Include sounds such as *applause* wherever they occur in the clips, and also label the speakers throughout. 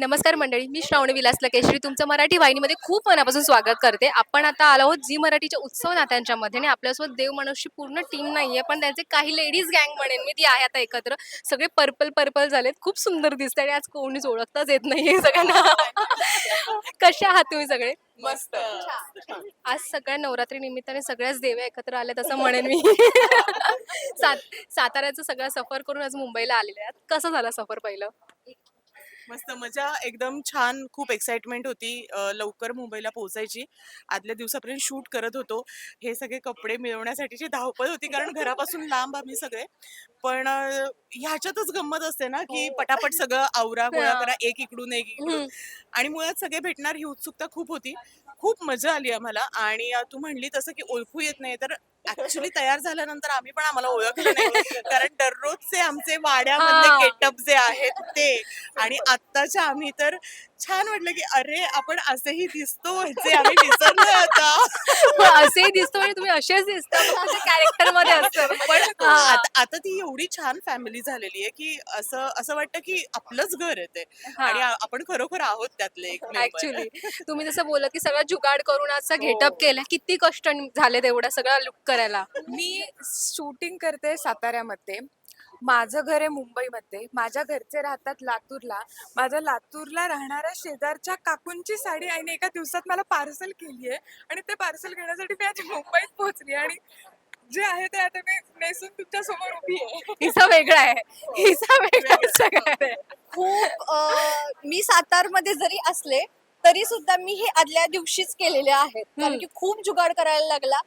Speaker 1: नमस्कार मंडळी मी श्रावणी विलास लकेश्री. तुमचं मराठी वाहिनीमध्ये खूप मनापासून स्वागत करते. आपण आता आलो आहोत झी मराठीच्या उत्सव नात्यांच्या मध्ये आणि आपल्यासोबत देव माणूसची पूर्ण टीम नाहीये पण त्यांचे काही लेडीज गँग म्हणेन मी ती आहे आता एकत्र. सगळे पर्पल पर्पल झालेत. खूप सुंदर दिसते आणि आज कोणीच ओळखताच येत नाहीये सगळ्यांना. कसे आहात तुम्ही सगळे?
Speaker 2: मस्त.
Speaker 1: आज सगळ्या नवरात्री निमित्ताने सगळ्याच देव्या एकत्र आल्यात असं म्हणेन मी. सात साताऱ्याचा सगळा सफर करून आज मुंबईला आलेले आहेत. कसं झालं सफर पहिलं?
Speaker 2: मस्त मजा एकदम छान खूप एक्साइटमेंट होती अं, लवकर मुंबईला पोहोचायची. आदल्या दिवसापर्यंत शूट करत होतो. हे सगळे कपडे मिळवण्यासाठीची धावपळ होती कारण घरापासून लांब आम्ही सगळे. पण अं, ह्याच्यातच गंमत असते ना की पटापट सगळं आवरा *laughs* गोळा करा एक इकडून एक इकडून.
Speaker 1: हम्म.
Speaker 2: आणि मुळात सगळे भेटणार ही उत्सुकता खूप होती. खूप मजा आली आम्हाला. आणि अं, तू म्हणली तसं की ओळखू येत नाही तर ऍक्च्युली तयार झाल्यानंतर आम्ही पण आम्हाला ओळखलं नाही *laughs* कारण दररोजचे आमचे वाड्यामधले
Speaker 1: हा.
Speaker 2: गेटअप जे आहेत ते आणि आत्ताच्या आम्ही तर छान वाटलं की अरे आपण असेही दिसतो जे आम्ही विसरलोय *laughs* आता
Speaker 1: असेही दिसतो आणि तुम्ही असेच दिसता कॅरेक्टरमध्ये असतं *laughs*
Speaker 2: पण
Speaker 1: हा.
Speaker 2: आता आता ती एवढी छान फॅमिली झालेली आहे की असं असं वाटतं की आपलंच घर आहे ते आणि आ- आपण खरोखर आहोत त्यातले एक *laughs* member.
Speaker 1: ऍक्च्युली तुम्ही जसं बोलत की सगळं जुगाड करून असा
Speaker 2: हो.
Speaker 1: गेटअप केला किती कष्ट झाले तेवढा सगळा लुक करायला
Speaker 3: मी शूटिंग करते साताऱ्यामध्ये माझं घर आहे मुंबईमध्ये. माझ्या घरचे राहतात लातूरला. माझ्या लातूरला राहणाऱ्या शेजारच्या काकूंची साडी आईने एका दिवसात मला पार्सल केली आहे आणि ते पार्सल घेण्यासाठी मी आज मुंबईत पोहोचली आणि जे आहे ते आता मी नेसून तुमच्यासमोर उभी आहे.
Speaker 1: हिचा वेगळा आहे. हिचा वेगळा सगळा आहे.
Speaker 4: खूप अं, मी सातारमध्ये जरी असले तरी सुद्धा मी हे आदल्या दिवशीच केलेले आहेत. कारण. की खूप जुगाड करायला लागला.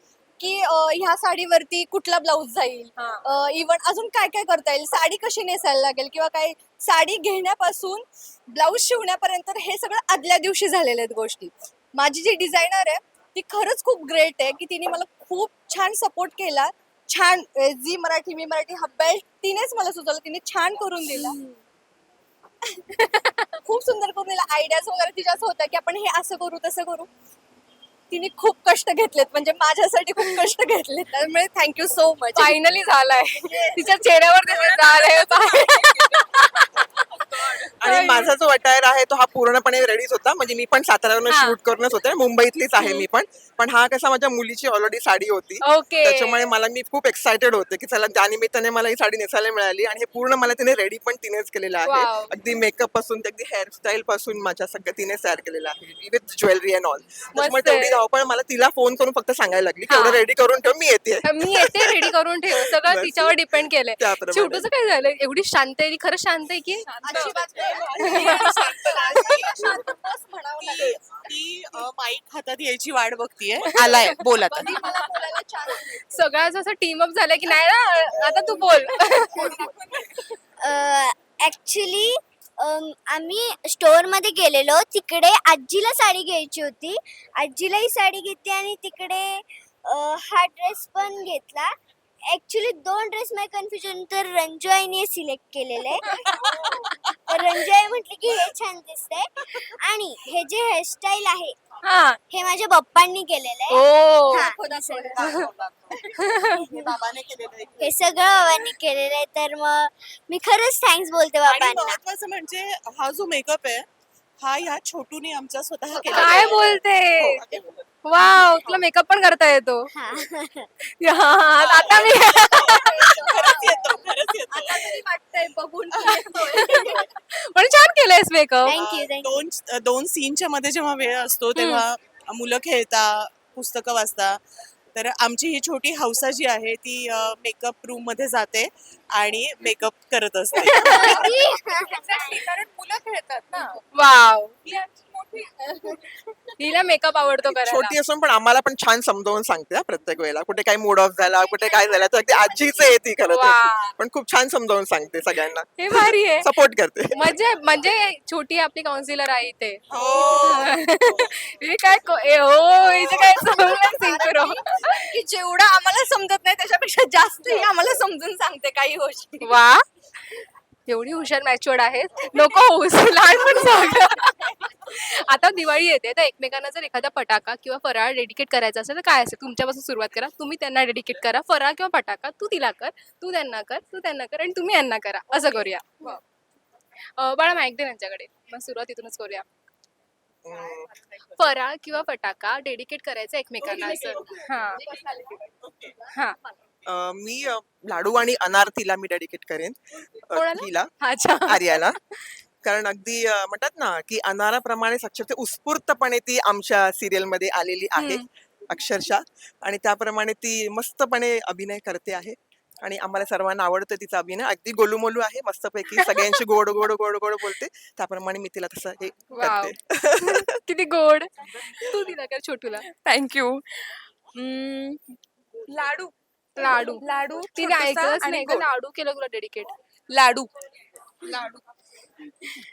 Speaker 4: की ह्या साडीवरती कुठला ब्लाऊज जाईल?
Speaker 1: हा.
Speaker 4: इवन अजून काय काय करता येईल? साडी कशी नेसायला लागेल? किंवा काय साडी घेण्यापासून ब्लाऊज शिवण्यापर्यंत हे सगळं आदल्या दिवशी झालेल्या आहेत गोष्टी. माझी जी डिझायनर आहे ती खरंच खूप ग्रेट आहे की तिने मला खूप छान सपोर्ट केला. छान जी मराठी मी मराठी हा बेल्ट तिनेच मला सुचवलं. तिने छान करून दिला. *laughs* खूप सुंदर करून दिला. आयडियाज वगैरे तिच्याच होत्या की आपण हे असं करू तसं करू. तिने खूप कष्ट घेतलेत म्हणजे माझ्यासाठी खूप कष्ट घेतलेत. त्यामुळे थँक्यू सो मच
Speaker 1: फायनली झालाय. तिच्या चेहऱ्यावर झालंय
Speaker 5: आणि माझा जो अटायर आहे तो हा पूर्णपणे रेडीच होता. म्हणजे मी पण साताऱ्यावरून
Speaker 1: हा.
Speaker 5: शूट करूनच होते. मुंबईतलीच आहे मी पण. पण हा कसा माझ्या मुलीची ऑलरेडी साडी होती.
Speaker 1: ओके.
Speaker 5: त्याच्यामुळे मला मी खूप एक्सायटेड होते की चला त्या निमित्ताने मला ही साडी नेसायला मिळाली आणि हे पूर्ण मला तिने रेडी पण तिनेच केलेलं आहे.
Speaker 1: Wow.
Speaker 5: अगदी मेकअपपासून ते अगदी हेअरस्टाईल पासून माझ्या सगळं तिने तयार केलेलं आहे. विथ ज्वेलरी अँड ऑल त्याच्यामुळे
Speaker 1: आहे.
Speaker 5: तेवढी धावपळ मला तिला फोन करून फक्त सांगायला लागली की
Speaker 1: हा.
Speaker 5: एवढं रेडी करून ठेव मी येते.
Speaker 1: मी येते रेडी करून ठेव. सगळं
Speaker 5: बस.
Speaker 1: तिच्यावर डिपेंड केलंय.
Speaker 5: त्याप्रमाणे.
Speaker 1: चिवटूचं काय झालं? एवढी शांत आहे. ती खरंच शांत आहे की?
Speaker 4: अजिबात नाही. *laughs* *laughs*
Speaker 2: ती माईक हातात यायची वाट बघतीये. *laughs* आलाय बोल आता.
Speaker 1: सगळ्याच असं टीम अप झालंय की नाही ना आता तू बोल.
Speaker 6: ऍक्च्युली आम्ही स्टोअरमध्ये गेलेलो. तिकडे आजीला साडी घ्यायची होती. आजीलाही साडी घेतली आणि तिकडे अं, हा ड्रेस पण घेतला. ऍक्च्युली दोन ड्रेस मध्ये कन्फ्युजन तर रंजू आईने सिलेक्ट केलेले. तर रंजू आई म्हटली की हे छान दिसतंय. आणि हे जे हेअरस्टाईल आहे
Speaker 1: हा.
Speaker 6: हे माझ्या पप्पांनी केलेलं आहे.
Speaker 1: ओ.
Speaker 6: हा, *laughs*
Speaker 2: बाबाने केलेलं आहे.
Speaker 6: सगळं बाबांनी केलेलं आहे. तर मग मी खरंच थँक्स बोलते
Speaker 2: आणि
Speaker 6: बाबांना.
Speaker 2: महत्वाचं म्हणजे हा जो मेकअप आहे हा ह्या छोटूने आमच्या स्वतः केला
Speaker 1: काय बोलते? वाव तुला मेकअप पण करता येतो.
Speaker 6: हा. *laughs*
Speaker 1: या, आता मी
Speaker 2: खरंच येतो खरंच येतो.
Speaker 4: आता तरी वाटतंय बघून की येतोय.
Speaker 1: पण छान केलंयस makeup
Speaker 6: Thank you, thank you.
Speaker 2: दोन दोन सीनच्या मध्ये जेव्हा वेळ असतो तेव्हा मुलं खेळता पुस्तकं वाचता. तर आमची ही छोटी हौसा जी आहे ती मेकअप रूममध्ये जाते आणि मेकअप करत असते. *laughs* *laughs*
Speaker 3: कारण मुलं खेळतात ना.
Speaker 1: वाव. हिला मेकअप आवडतो करायला.
Speaker 5: छोटी असून पण आम्हाला पण छान समजावून सांगते हा प्रत्येक वेळेला. कुठे काही मूड ऑफ झाला कुठे काय झालं तर अगदी आजीच आहे ती खरं तर.
Speaker 1: वा.
Speaker 5: पण खूप छान समजावून सांगते सगळ्यांना.
Speaker 1: हे भारी आहे.
Speaker 5: सपोर्ट करते.
Speaker 1: म्हणजे म्हणजे छोटी आपली काउन्सिलर आहे इथे
Speaker 2: हो. *laughs*
Speaker 1: हे काय को- ए, हो हिचे काय सिंक्रो *laughs*
Speaker 4: की जेवढं आम्हाला समजत नाही त्याच्यापेक्षा जास्त ही आम्हाला समजून सांगते काही गोष्टी.
Speaker 1: वा एवढी हुशार मॅच्युअर्ड आहे नको होऊस लहानपण आता दिवाळी येते तर एकमेकांना जर एखादा फटाका किंवा फराळ डेडिकेट करायचा असेल तर काय असेल? तुमच्यापासून सुरुवात करा. तुम्ही त्यांना डेडिकेट करा. फराळ किंवा फटाका तू तिला कर. तू त्यांना कर तू त्यांना कर आणि तुम्ही यांना करा. असं करूया. बाळा माईक दे त्यांच्याकडे मग सुरुवात इथूनच करूया. फराळ किंवा फटाका डेडिकेट करायचा एकमेकांना असं. हा. हा.
Speaker 5: अं, मी अं, लाडू आणि अनार तिला मी डेडिकेट करेन अं,
Speaker 1: कोणाला?
Speaker 5: तिला
Speaker 1: अच्छा.
Speaker 5: आर्याला. कारण अगदी अं, म्हणतात ना की अनाराप्रमाणेच अक्षरशः उत्स्फूर्तपणे ती आमच्या सिरियलमध्ये आलेली आहे अक्षरशः. आणि त्याप्रमाणे ती मस्तपणे अभिनय करते आहे. आणि आम्हाला सर्वांना आवडतं तिचा अभिनय. अगदी गोलूमोलू आहे मस्तपैकी. सगळ्यांशी गोड गोड गोड गोड बोलते. त्याप्रमाणे मी तिला तसं हे
Speaker 1: वाव.
Speaker 5: करते *laughs*
Speaker 1: किती गोड. तू दिला कर छोटूला.
Speaker 3: थँक्यू. लाडू.
Speaker 1: लाडू.
Speaker 3: लाडू
Speaker 1: तिने
Speaker 3: छोटूसा
Speaker 1: ऐकलंच
Speaker 3: आणि
Speaker 1: नाही का
Speaker 3: गोड.
Speaker 1: लाडू केलं तुला डेडिकेट
Speaker 3: लाडू.
Speaker 1: लाडू.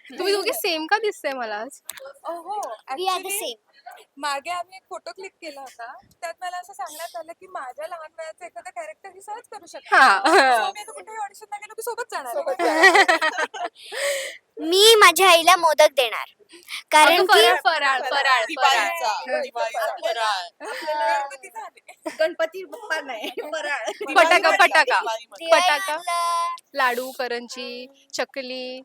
Speaker 1: तुम्ही दोघे सेम का दिसतंय मला आज?
Speaker 3: हो
Speaker 6: we are the
Speaker 3: actually
Speaker 6: same
Speaker 3: मागे आम्ही एक फोटो क्लिक केला होता. त्यात मला असं सांगण्यात आलं की माझ्या लहान वयाचं एखादं कॅरेक्टर ही सहज करू शकतो.
Speaker 1: हा.
Speaker 3: So मी आता कुठेही ऑडिशन गेलो की सोबत जाणार आहे. *laughs*
Speaker 6: मी माझ्या आईला मोदक देणार. कारण की
Speaker 1: फराळ फराळ फराळ फराळ.
Speaker 2: दिवाळीचा दिवाळीचा. फराळ.
Speaker 3: आपल्याला गणपती
Speaker 4: बाप्पा नाही फराळ.
Speaker 1: फटाका फटाका. फटाका
Speaker 6: दिवाळीला
Speaker 1: लाडू करंजी चकली.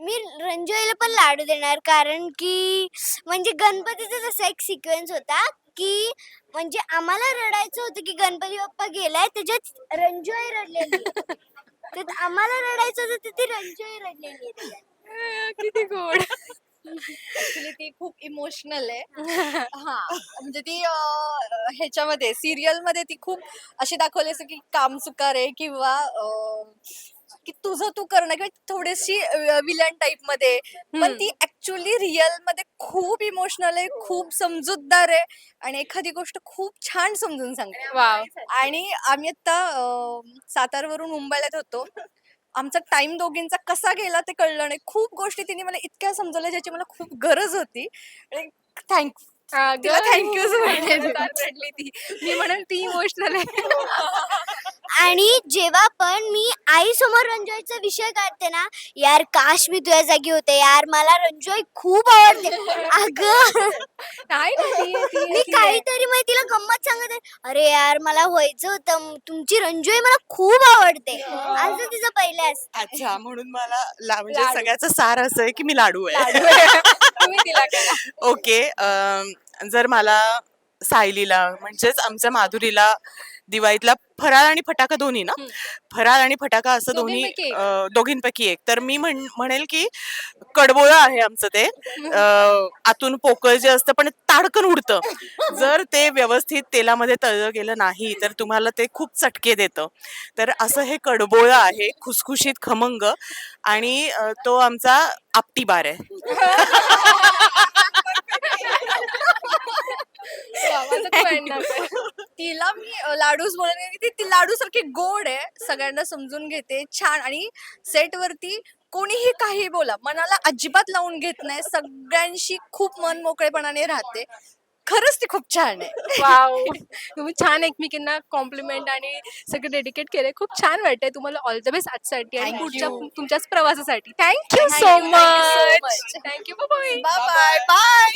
Speaker 6: मी रंजोईला पण लाडू देणार कारण की म्हणजे गणपतीचा जसा एक सिक्वेन्स होता की म्हणजे आम्हाला रडायचं होतं की गणपती बाप्पा गेलाय त्याच्यात रंजोई रडलेली. आम्हाला रडायचं होतं तर ती रंजोई रडलेली आहे त्याच्यात.
Speaker 1: किती गोड
Speaker 4: ऍक्च्युली ती खूप इमोशनल आहे *laughs* हा म्हणजे ती अं, ह्याच्यामध्ये सिरियलमध्ये ती खूप अशी दाखवली असं की कामचुकार आहे किंवा अं, की तुझं तू करणं किंवा थोडीशी विलन टाईपमध्ये पण. ती ऍक्च्युली रिअलमध्ये खूप इमोशनल आहे खूप समजूतदार आहे आणि एखादी गोष्ट खूप छान समजून सांगते. आणि आम्ही आता सातारवरून मुंबईला होतो. आमचा टाइम दोघींचा कसा गेला ते कळलं नाही. खूप गोष्टी तिने मला इतक्या समजवल्या ज्याची मला खूप गरज होती. आणि थँक्यू तिला. *laughs*
Speaker 1: रडली ती. मी म्हणेन ती इमोशनल आहे. *laughs*
Speaker 6: आणि जेव्हा पण मी आई समोर रंजोईचा विषय काढते ना यार काश मी तुझ्या जागी होते यार मला रंजोई खूप आवडते *laughs* अगं
Speaker 1: नाही ना *laughs* ती आहे, ती आहे,
Speaker 6: मी
Speaker 1: ती.
Speaker 6: काहीतरी मग तिला गंमत सांगत आहे. अरे यार मला व्हायचं होतं तुमची रंजोई मला खूप आवडते असं तिचं पहिल्याच
Speaker 2: अच्छा म्हणून मला ला- म्हणजे
Speaker 1: लाडू.
Speaker 2: सगळ्याचं सार असं आहे की मी लाडू आहे *laughs*
Speaker 1: तुम्ही तिला करा
Speaker 2: ओके अम, जर मला सायलीला म्हणजेच आमच्या माधुरीला दिवाळीतला फराळ आणि फटाका दोन्ही ना. फराळ आणि फटाका असं दोन्ही
Speaker 1: दोघींपैकी एक.
Speaker 2: अ, दोघींपैकी एक. तर मी म्हण म्हणेल की कडबोळं आहे आमचं ते. अ, आतून पोकळ जे असतं पण ताडकन उडतं. जर ते व्यवस्थित तेलामध्ये तळलं गेलं नाही तर तुम्हाला ते खूप चटके देतं. तर असं हे कडबोळं आहे खुसखुशीत खमंग आणि अ, तो आमचा आपटी बार आहे *laughs*
Speaker 1: वा, माझं खूप end up आहे.
Speaker 4: तिला मी अ, लाडूच बोलत की ती- सारखी गोड आहे सगळ्यांना समजून घेते छान. आणि सेट वरती कोणीही काही बोला मनाला अजिबात लावून घेत नाही सगळ्यांशी खूप मन मोकळेपणाने राहते. खरंच ती खूप छान आहे.
Speaker 1: वाव. *laughs* तुम्ही छान एकमेकींना कॉम्प्लिमेंट आणि सगळं डेडिकेट केले खूप छान वाटतंय. तुम्हाला ऑल द बेस्ट आजसाठी आणि
Speaker 4: Thank
Speaker 1: पुढच्या
Speaker 4: you.
Speaker 1: तुमच्याच प्रवासासाठी. Thank you
Speaker 4: Thank
Speaker 1: so
Speaker 4: you, thank you so
Speaker 1: much
Speaker 4: much.
Speaker 1: Thank you
Speaker 4: bye bye bye